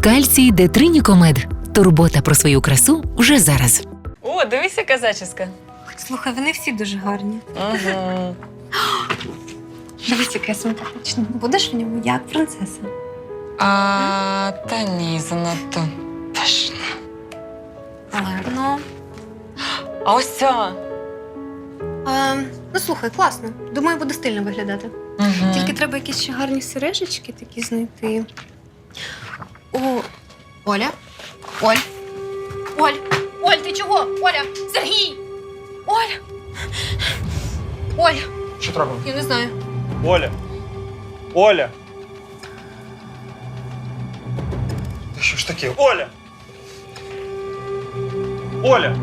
Кальцій Детринікомед. Турбота про свою красу вже зараз. О, дивись, яка. Слухай, вони всі дуже гарні. Угу. Дивись, яке симпатичне. Будеш в ньому як принцеса. А, та ні, занадто. пишно. Гарно. А ось ця. А, ну слухай, класно. Думаю, буде стильно виглядати. Угу. Тільки треба якісь ще гарні сережечки такі знайти. О, Оля? Оль? Оль! Оль, ти чого? Оля! Сергій! Оля! Оля! Що треба? я не знаю. Оля! Оля! Та що ж таке? Оля! Оля!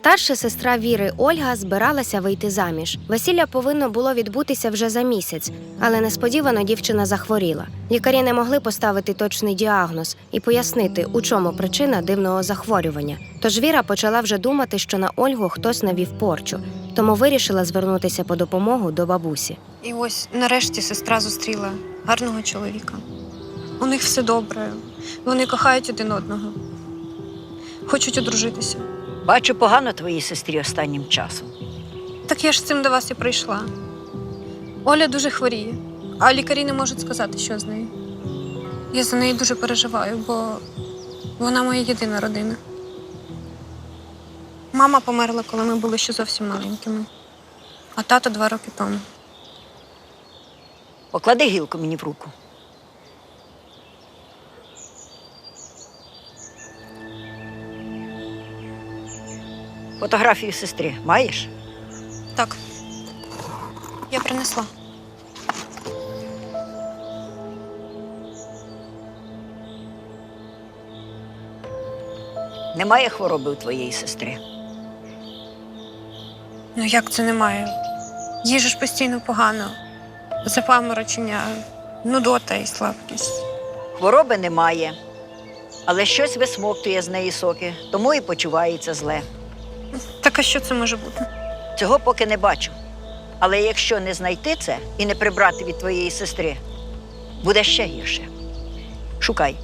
Старша сестра Віри Ольга збиралася вийти заміж. Весілля повинно було відбутися вже за місяць, але несподівано дівчина захворіла. Лікарі не могли поставити точний діагноз і пояснити, у чому причина дивного захворювання. Тож Віра почала вже думати, що на Ольгу хтось навів порчу, тому вирішила звернутися по допомогу до бабусі. І ось нарешті сестра зустріла гарного чоловіка. У них все добре. Вони кохають один одного. Хочуть одружитися. Бачу погано твоїй сестрі останнім часом. Так я ж з цим до вас і прийшла. Оля дуже хворіє, а лікарі не можуть сказати, що з нею. Я за неї дуже переживаю, бо вона моя єдина родина. Мама померла, коли ми були ще зовсім маленькими, а тато два роки тому. Поклади гілку мені в руку. Фотографію сестри маєш? Так, я принесла. Немає хвороби у твоєї сестри. Ну як це немає? Їжу ж постійно погано. Запаморочення, нудота і слабкість. Хвороби немає, але щось висмоктує з неї соки, тому і почувається зле. Так а що це може бути? Цього поки не бачу. Але якщо не знайти це і не прибрати від твоєї сестри, буде ще гірше. Шукай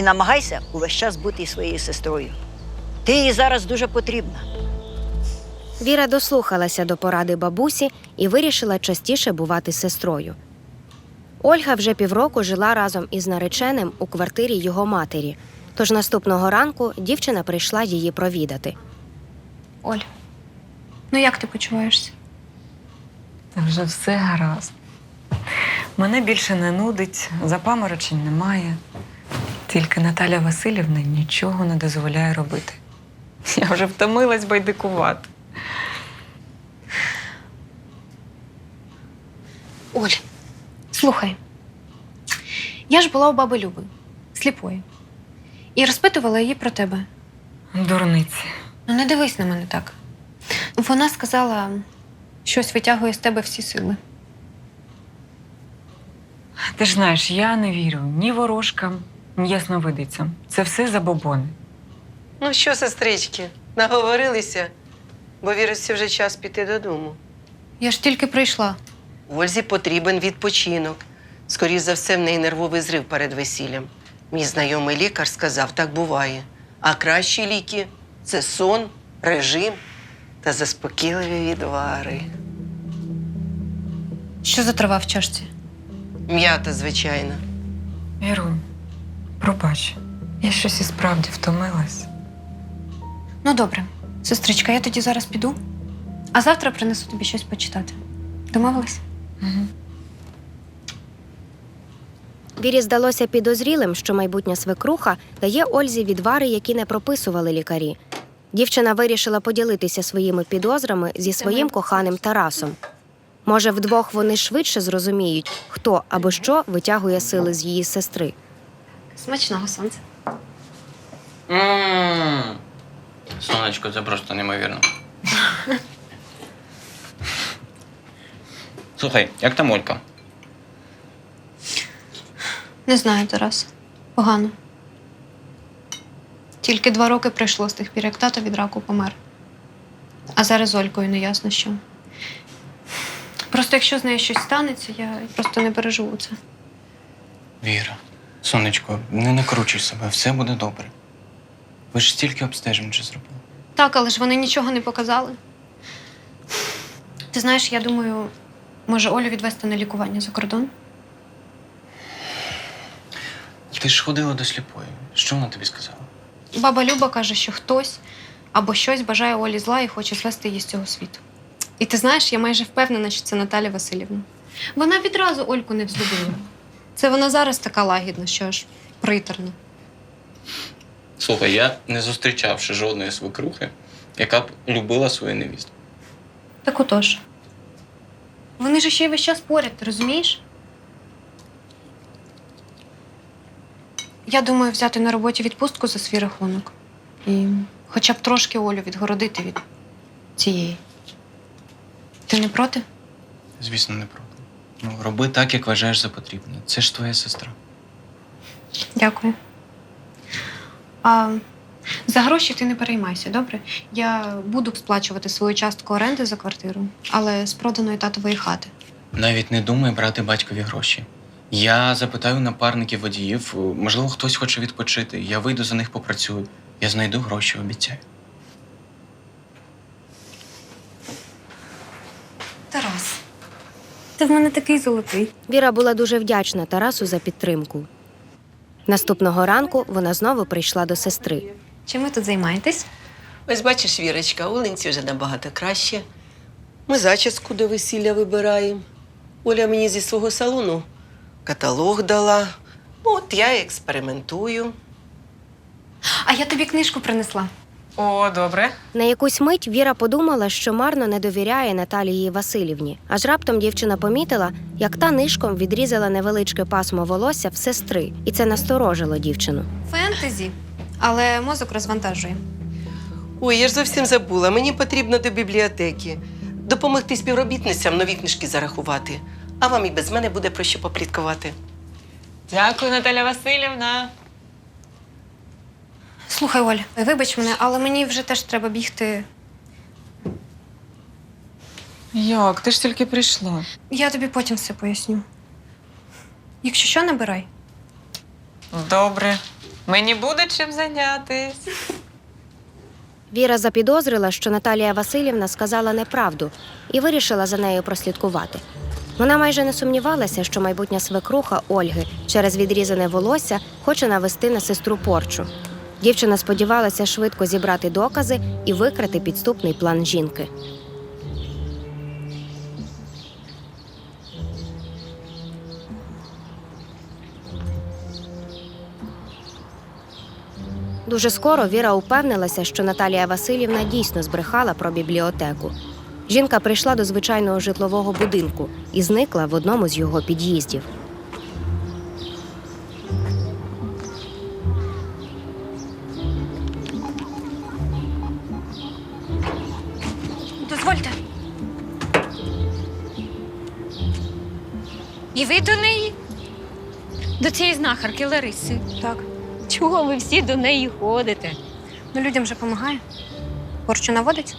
і намагайся увесь час бути із своєю сестрою. Ти їй зараз дуже потрібна. Віра дослухалася до поради бабусі і вирішила частіше бувати з сестрою. Ольга вже півроку жила разом із нареченим у квартирі його матері. Тож наступного ранку дівчина прийшла її провідати. Оль, ну як ти почуваєшся? Та вже все гаразд. Мене більше не нудить, запаморочень немає. Тільки Наталя Васильівна нічого не дозволяє робити. Я вже втомилась байдикувати. Оль, слухай. Я ж була у баби Люби, сліпої, і розпитувала її про тебе. Дурниці. Ну, не дивись на мене так. Вона сказала, щось витягує з тебе всі сили. Ти ж знаєш, я не вірю ні ворожкам, ні ясновидицям. Це все забобони. Ну що, сестрички, наговорилися, бо віриться вже час піти додому. Я ж тільки прийшла. Ользі потрібен відпочинок. Скоріше за все, в неї нервовий зрив перед весіллям. Мій знайомий лікар сказав, так буває. А кращі ліки це сон, режим та заспокійливі відвари. Що за трава в чашці? М'ята, звичайно. Ірунь, пробач, я щось і справді втомилась. Ну, добре, сестричка, я тоді зараз піду, а завтра принесу тобі щось почитати. Домовились? Угу. Вірі здалося підозрілим, що майбутня свекруха дає Ользі відвари, які не прописували лікарі. Дівчина вирішила поділитися своїми підозрами зі своїм коханим Тарасом. Може, вдвох вони швидше зрозуміють, хто або що витягує сили з її сестри. Смачного сонця. Ммм. Сонечко, це просто неймовірно. Слухай, як там Олька? Не знаю, Тарас. Погано. Тільки два роки пройшло з тих пір, як тато від раку помер. А зараз з Олькою не ясно що. Просто якщо з нею щось станеться, я просто не переживу це. Віра, сонечко, не накручуй себе, все буде добре. Ви ж стільки обстежень вже зробили. Так, але ж вони нічого не показали. Ти знаєш, я думаю, може Олю відвести на лікування за кордон? Ти ж ходила до сліпої. Що вона тобі сказала? Баба Люба каже, що хтось або щось бажає Олі зла і хоче звести її з цього світу. І ти знаєш, я майже впевнена, що це Наталя Васильівна. Вона відразу Ольку не взлюбила. Це вона зараз така лагідна, що аж приторна. Слухай, я не зустрічав ще жодної свекрухи, яка б любила свою невістку. Так отож. Вони ж ще й весь час поряд, ти розумієш? Я думаю взяти на роботі відпустку за свій рахунок. І хоча б трошки Олю відгородити від цієї. Ти не проти? Звісно, не проти. Ну, роби так, як вважаєш за потрібне. Це ж твоя сестра. Дякую. А, за гроші ти не переймайся, добре? Я буду сплачувати свою частку оренди за квартиру, але з проданої татової хати. Навіть не думай брати батькові гроші. Я запитаю напарників водіїв, можливо, хтось хоче відпочити. Я вийду за них попрацюю. Я знайду гроші, обіцяю. Тарас, ти в мене такий золотий. Віра була дуже вдячна Тарасу за підтримку. Наступного ранку вона знову прийшла до сестри. Чим ви тут займаєтесь? Ось бачиш, Вірочка, у Ленці вже набагато краще. Ми зачіску до весілля вибираємо. Оля мені зі свого салону каталог дала. От я і експериментую. А я тобі книжку принесла. О, добре. На якусь мить Віра подумала, що марно не довіряє Наталії Васильівні. Аж раптом дівчина помітила, як та нишком відрізала невеличке пасмо волосся в сестри, і це насторожило дівчину. Фентезі, але мозок розвантажує. Ой, я ж зовсім забула. Мені потрібно до бібліотеки. Допомогти співробітницям нові книжки зарахувати. А вам і без мене буде про що попліткувати. Дякую, Наталя Васильівна. Слухай, Оль, вибач мене, але мені вже теж треба бігти. Як? Ти ж тільки прийшла. Я тобі потім все поясню. Якщо що, набирай. Добре. Мені буде чим зайнятись. Віра запідозрила, що Наталія Васильівна сказала неправду і вирішила за нею прослідкувати. Вона майже не сумнівалася, що майбутня свекруха Ольги через відрізане волосся хоче навести на сестру порчу. Дівчина сподівалася швидко зібрати докази і викрити підступний план жінки. Дуже скоро Віра упевнилася, що Наталія Васильівна дійсно збрехала про бібліотеку. Жінка прийшла до звичайного житлового будинку і зникла в одному з його під'їздів. Дозвольте. І ви до неї? До цієї знахарки Лариси. Так. Чого ви всі до неї ходите? Ну, людям же допомагає. Порчу наводить?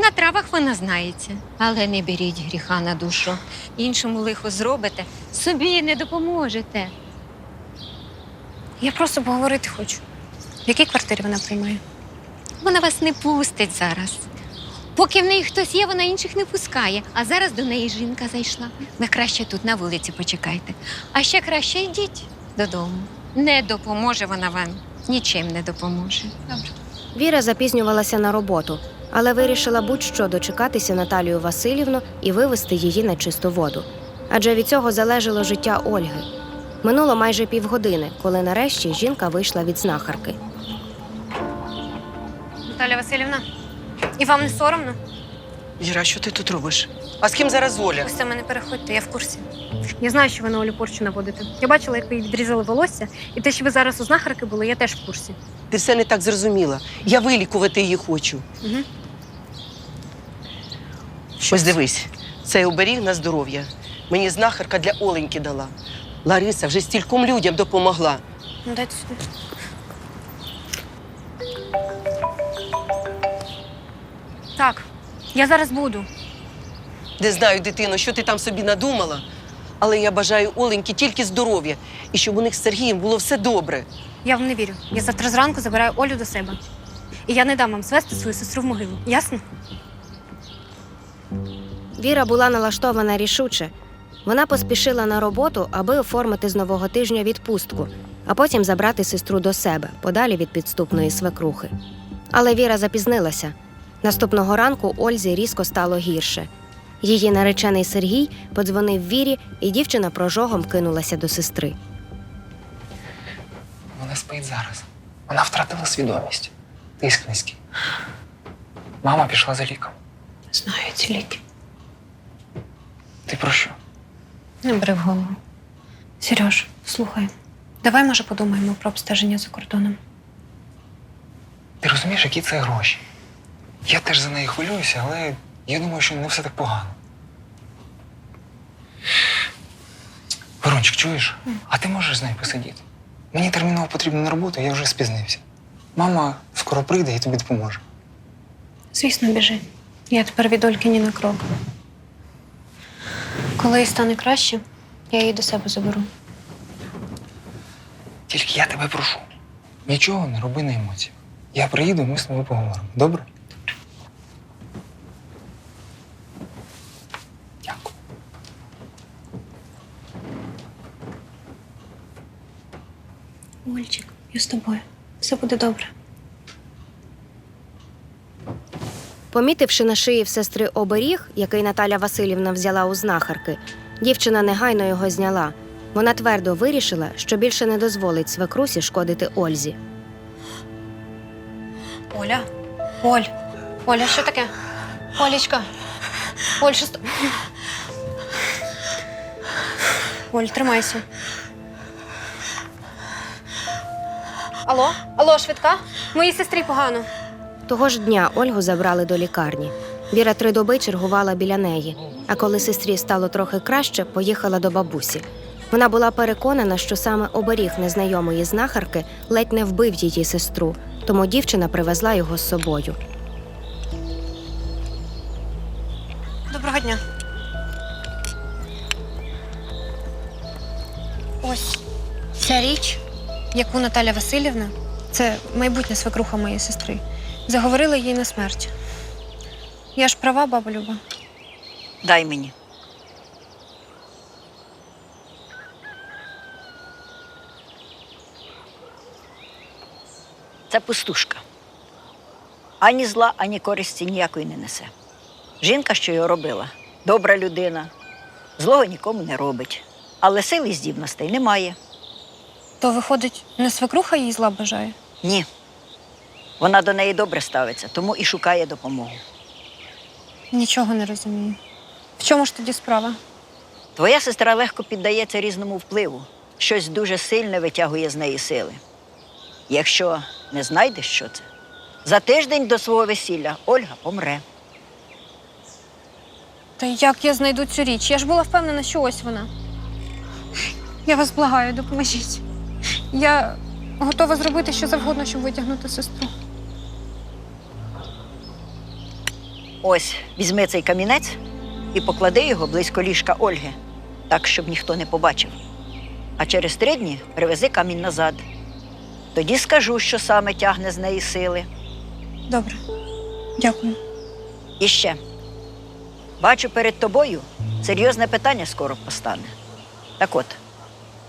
На травах вона знається, але не беріть гріха на душу. Іншому лихо зробите, собі не допоможете. Я просто поговорити хочу. В якій квартирі вона приймає? Вона вас не пустить зараз. Поки в неї хтось є, вона інших не пускає. А зараз до неї жінка зайшла. Ви краще тут на вулиці почекайте. А ще краще йдіть додому. Не допоможе вона вам. Нічим не допоможе. Добре. Віра запізнювалася на роботу, але вирішила будь-що дочекатися Наталію Васильівну і вивести її на чисту воду. Адже від цього залежало життя Ольги. Минуло майже півгодини, коли нарешті жінка вийшла від знахарки. Наталя Васильівна, і вам не соромно? Віра, що ти тут робиш? А з ким зараз Оля? Ось це мене переходьте, я в курсі. Я знаю, що ви на Олю порчу наводите. Я бачила, як ви їй відрізали волосся, і те, що ви зараз у знахарки були, я теж в курсі. Ти все не так зрозуміла. Я вилікувати її хочу. Угу. Ось дивись, цей оберіг на здоров'я. Мені знахарка для Оленьки дала. Лариса вже стільком людям допомогла. Ну, дайте сюди. Так, я зараз буду. Не знаю, дитино, що ти там собі надумала, але я бажаю Оленьки тільки здоров'я і щоб у них з Сергієм було все добре. Я вам не вірю. Я завтра зранку забираю Олю до себе. І я не дам вам звести свою сестру в могилу. Ясно? Віра була налаштована рішуче. Вона поспішила на роботу, аби оформити з нового тижня відпустку, а потім забрати сестру до себе, подалі від підступної свекрухи. Але Віра запізнилася. Наступного ранку Ользі різко стало гірше. Її наречений Сергій подзвонив Вірі, і дівчина прожогом кинулася до сестри. Вона спить зараз. Вона втратила свідомість. Тиск низький. Мама пішла за ліком. Знаю ці ліки. Ти про що? Не бери в голову. Сереж, слухай, давай, може, подумаємо про обстеження за кордоном. Ти розумієш, які це гроші? Я теж за неї хвилююся, але я думаю, що не все так погано. Ворончик, чуєш? А ти можеш з нею посидіти? Мені терміново потрібно на роботу, я вже спізнився. Мама скоро прийде і тобі допоможе. Звісно, біжи. Я тепер від Ольки ні на крок. Коли їй стане краще, я її до себе заберу. Тільки я тебе прошу. Нічого не роби на емоціях. Я приїду, ми з тобою поговоримо. Добре? Дякую. Ольчик, я з тобою. Все буде добре. Помітивши на шиї в сестри оберіг, який Наталя Васильівна взяла у знахарки, дівчина негайно його зняла. Вона твердо вирішила, що більше не дозволить свекрусі шкодити Ользі. Оля? Оль. Оля, що таке? Олечка. Оль, що... ст- Оль, тримайся. Алло? Алло, швидка? Моїй сестрі погано. Того ж дня Ольгу забрали до лікарні. Віра три доби чергувала біля неї, а коли сестрі стало трохи краще, поїхала до бабусі. Вона була переконана, що саме оберіг незнайомої знахарки ледь не вбив її сестру, тому дівчина привезла його з собою. Доброго дня. Ось ця річ, яку Наталя Васильівна, це майбутня свекруха моєї сестри, заговорила їй на смерть. Я ж права, баба Люба. Дай мені. Це пустушка. Ані зла, ані користі ніякої не несе. Жінка, що його робила, добра людина, злого нікому не робить. Але сили і здібностей немає. То виходить, не свекруха їй зла бажає? Ні. Вона до неї добре ставиться, тому і шукає допомогу. Нічого не розумію. В чому ж тоді справа? Твоя сестра легко піддається різному впливу, щось дуже сильне витягує з неї сили. Якщо не знайдеш, що це, за тиждень до свого весілля Ольга помре. Та як я знайду цю річ? Я ж була впевнена, що ось вона. Я вас благаю, допоможіть. Я готова зробити що завгодно, щоб витягнути сестру. Ось візьми цей камінець і поклади його близько ліжка Ольги, так, щоб ніхто не побачив. А через три дні привези камінь назад. Тоді скажу, що саме тягне з неї сили. Добре, дякую. І ще. Бачу перед тобою серйозне питання скоро постане. Так от,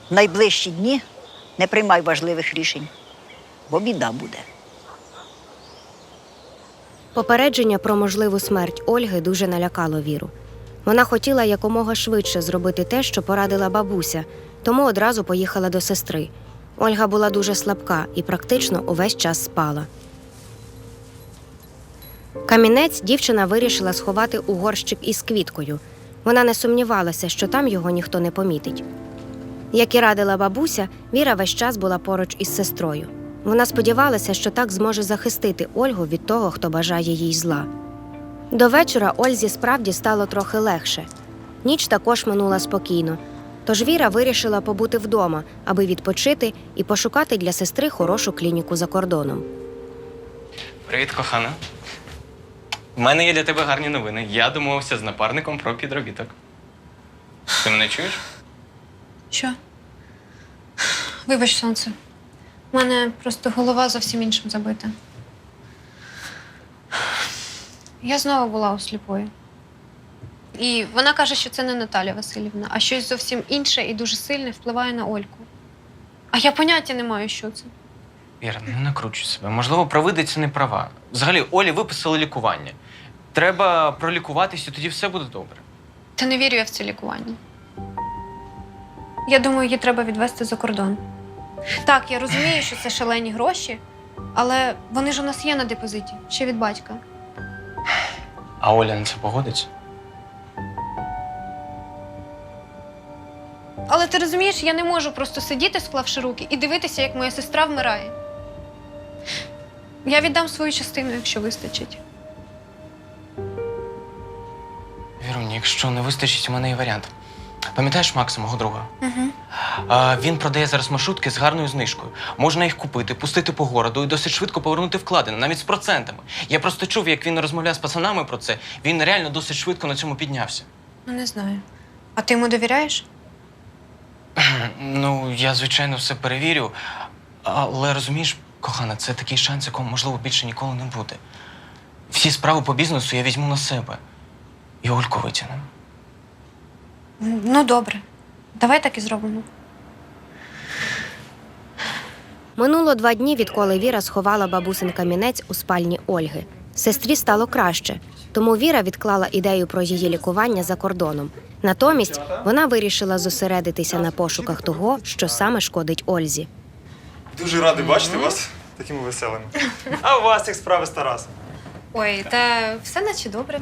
в найближчі дні не приймай важливих рішень, бо біда буде. Попередження про можливу смерть Ольги дуже налякало Віру. Вона хотіла якомога швидше зробити те, що порадила бабуся, тому одразу поїхала до сестри. Ольга була дуже слабка і практично увесь час спала. Камінець дівчина вирішила сховати у горщик із квіткою. Вона не сумнівалася, що там його ніхто не помітить. Як і радила бабуся, Віра весь час була поруч із сестрою. Вона сподівалася, що так зможе захистити Ольгу від того, хто бажає їй зла. До вечора Ользі справді стало трохи легше. Ніч також минула спокійно, Тож Віра вирішила побути вдома, аби відпочити і пошукати для сестри хорошу клініку за кордоном. Привіт, кохана. У мене є для тебе гарні новини. Я домовився з напарником про підробіток. Ти мене чуєш? Що? Вибач, сонце. У мене просто голова зовсім іншим забита. Я знову була у сліпої. І вона каже, що це не Наталя Васильівна, а щось зовсім інше і дуже сильне впливає на Ольку. А я поняття не маю, що це. Іра, не накручуй себе. Можливо, провидиця не права. Взагалі, Олі виписали лікування. Треба пролікуватися, тоді все буде добре. Та не вірю я в це лікування. Я думаю, її треба відвести за кордон. Так, я розумію, що це шалені гроші, але вони ж у нас є на депозиті, ще від батька. А Оля на це погодиться? Але ти розумієш, я не можу просто сидіти, склавши руки, і дивитися, як моя сестра вмирає. Я віддам свою частину, якщо вистачить. Віруні, якщо не вистачить, у мене є варіант. Пам'ятаєш Макса, мого друга? Угу. А, він продає зараз маршрутки з гарною знижкою. Можна їх купити, пустити по городу і досить швидко повернути вкладене, навіть з процентами. Я просто чув, як він розмовляв з пацанами про це. Він реально досить швидко на цьому піднявся. Ну, не знаю. А ти йому довіряєш? Ну, я, звичайно, все перевірю. Але розумієш, кохана, це такий шанс, якого, можливо, більше ніколи не буде. Всі справи по бізнесу я візьму на себе. І Ольку витягнемо. Ну, добре. Давай так і зробимо. Минуло два дні, відколи Віра сховала бабусин камінець у спальні Ольги. Сестрі стало краще, тому Віра відклала ідею про її лікування за кордоном. Натомість вона вирішила зосередитися на пошуках того, що саме шкодить Ользі. Дуже радий бачити вас такими веселими. А у вас як справи з Тарасом? Ой, та все наче добре.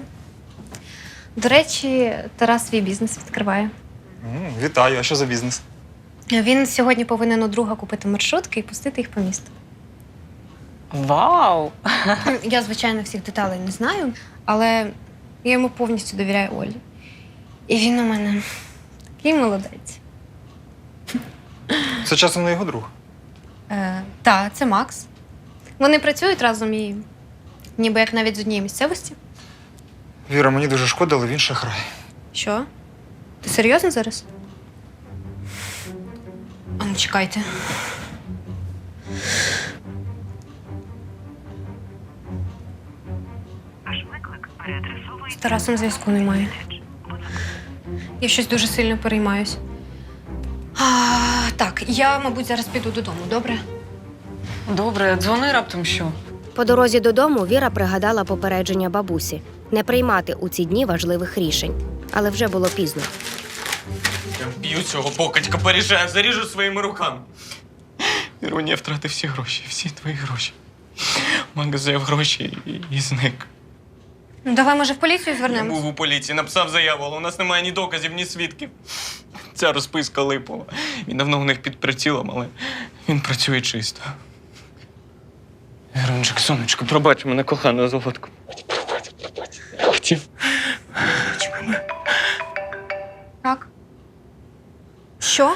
До речі, Тарас свій бізнес відкриває. М, Вітаю, а що за бізнес? Він сьогодні повинен у друга купити маршрутки і пустити їх по місту. Вау! Я, звичайно, всіх деталей не знаю, але я йому повністю довіряю Олі. І він у мене такий молодець. Це часом не його друг. Е, так, це Макс. Вони працюють разом і ніби як навіть з однієї місцевості. Віра, мені дуже шкода, але він шахрай. Що? Ти серйозно зараз? А ну чекайте. З Тарасом зв'язку немає. Я щось дуже сильно переймаюсь. А, так, я, мабуть, зараз піду додому, добре? Добре, дзвони раптом що. По дорозі додому Віра пригадала попередження бабусі не приймати у ці дні важливих рішень, але вже було пізно. Я вб'ю цього покатька, порішаю, заріжу своїми руками. Віруня, я втратив всі гроші, всі твої гроші. Мак взяв гроші і, і зник. Ну, давай, може, в поліцію Я звернемось? був у поліції, написав заяву, але у нас немає ні доказів, ні свідків. Ця розписка липова. Він давно у них під прицілом, але він працює чисто. Вірунчик, сонечко, пробач мене кохану пробач. Я хотів. Пробач мене. Так. Що?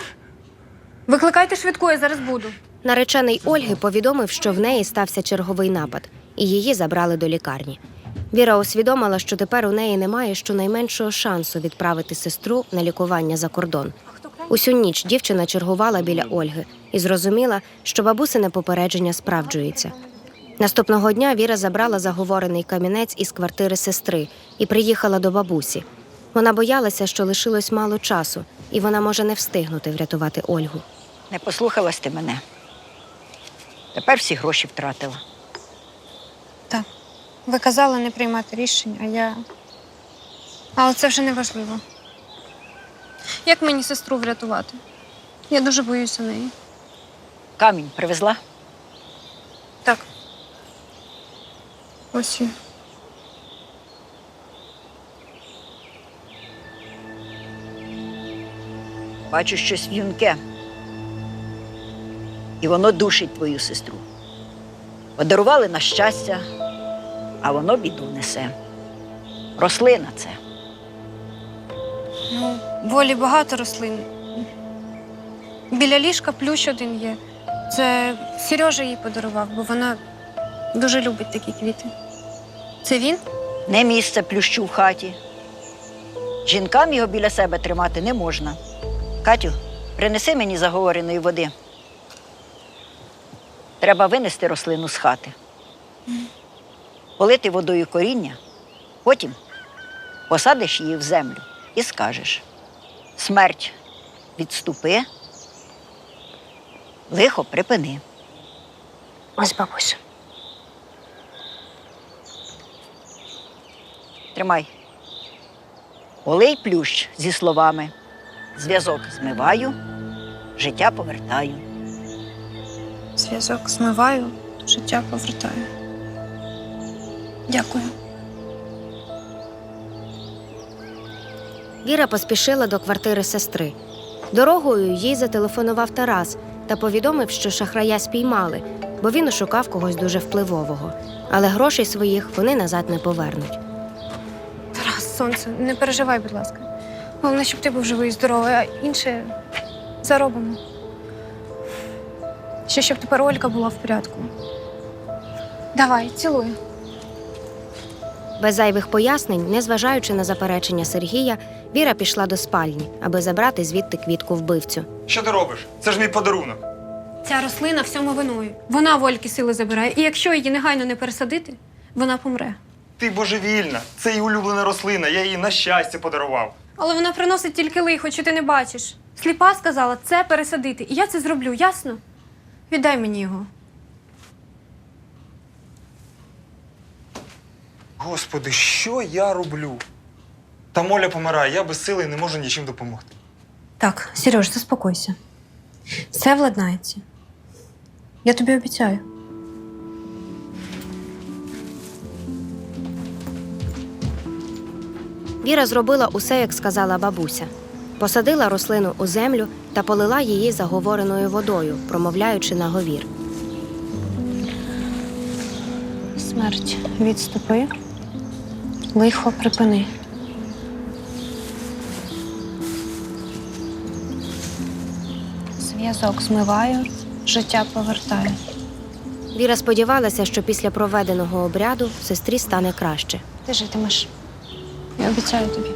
Викликайте швидку, я зараз буду. Наречений Ольги повідомив, що в неї стався черговий напад, і її забрали до лікарні. Віра усвідомила, що тепер у неї немає щонайменшого шансу відправити сестру на лікування за кордон. Усю ніч дівчина чергувала біля Ольги і зрозуміла, що бабусине попередження справджується. Наступного дня Віра забрала заговорений камінець із квартири сестри і приїхала до бабусі. Вона боялася, що лишилось мало часу, і вона може не встигнути врятувати Ольгу. Не послухалась ти мене. Тепер всі гроші втратила. Так. Ви казали не приймати рішень, а я. Але це вже не важливо. Як мені сестру врятувати? Я дуже боюся неї. Камінь привезла. Так. Ось. він. Бачу щось юнке. І воно душить твою сестру. Подарували на щастя, а воно біду несе. Рослина це. Ну, волі багато рослин. Біля ліжка плющ один є. Це Сережа їй подарував, бо вона дуже любить такі квіти. Це він? Не місце плющу в хаті. Жінкам його біля себе тримати не можна. Катю, принеси мені заговореної води. Треба винести рослину з хати. Полити водою коріння, потім посадиш її в землю і скажеш: смерть відступи, лихо припини. Ось бабуся. Тримай. Полий плющ зі словами. Зв'язок змиваю, життя повертаю. Зв'язок змиваю, життя повертаю. Дякую. Віра поспішила до квартири сестри. Дорогою їй зателефонував Тарас та повідомив, що шахрая спіймали, бо він ошукав когось дуже впливового. Але грошей своїх вони назад не повернуть. Сонце, не переживай, будь ласка. Головне, щоб ти був живий і здоровий, а інше заробимо. Ще щоб тепер Олька була в порядку. Давай, цілую. Без зайвих пояснень, незважаючи на заперечення Сергія, Віра пішла до спальні, аби забрати звідти квітку вбивцю. Що ти робиш? Це ж мій подарунок. Ця рослина всьому виною. Вона в Ольки сили забирає, і якщо її негайно не пересадити, вона помре. Ти божевільна. Це її улюблена рослина, я її на щастя подарував. Але вона приносить тільки лихо, чи ти не бачиш. Сліпа сказала це пересадити, і я це зроблю, ясно? Віддай мені його. Господи, що я роблю? Та Моля помирає, я без сили і не можу нічим допомогти. Так, Сереж, заспокойся. Все владнається. Я тобі обіцяю. Віра зробила усе, як сказала бабуся. Посадила рослину у землю та полила її заговореною водою, промовляючи на говір. Смерть, відступи. Лихо припини. Зв'язок змиваю, життя повертаю. Віра сподівалася, що після проведеного обряду сестрі стане краще. Ти житимеш. Обіцяю тобі.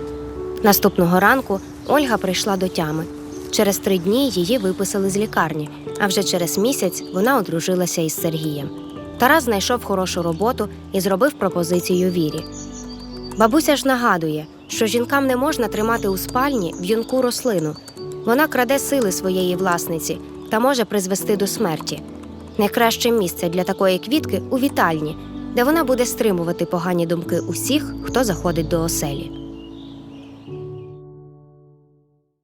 Наступного ранку Ольга прийшла до тями. Через три дні її виписали з лікарні, а вже через місяць вона одружилася із Сергієм. Тарас знайшов хорошу роботу і зробив пропозицію вірі. Бабуся ж нагадує, що жінкам не можна тримати у спальні в'юнку рослину. Вона краде сили своєї власниці та може призвести до смерті. Найкраще місце для такої квітки у вітальні, де вона буде стримувати погані думки усіх, хто заходить до оселі.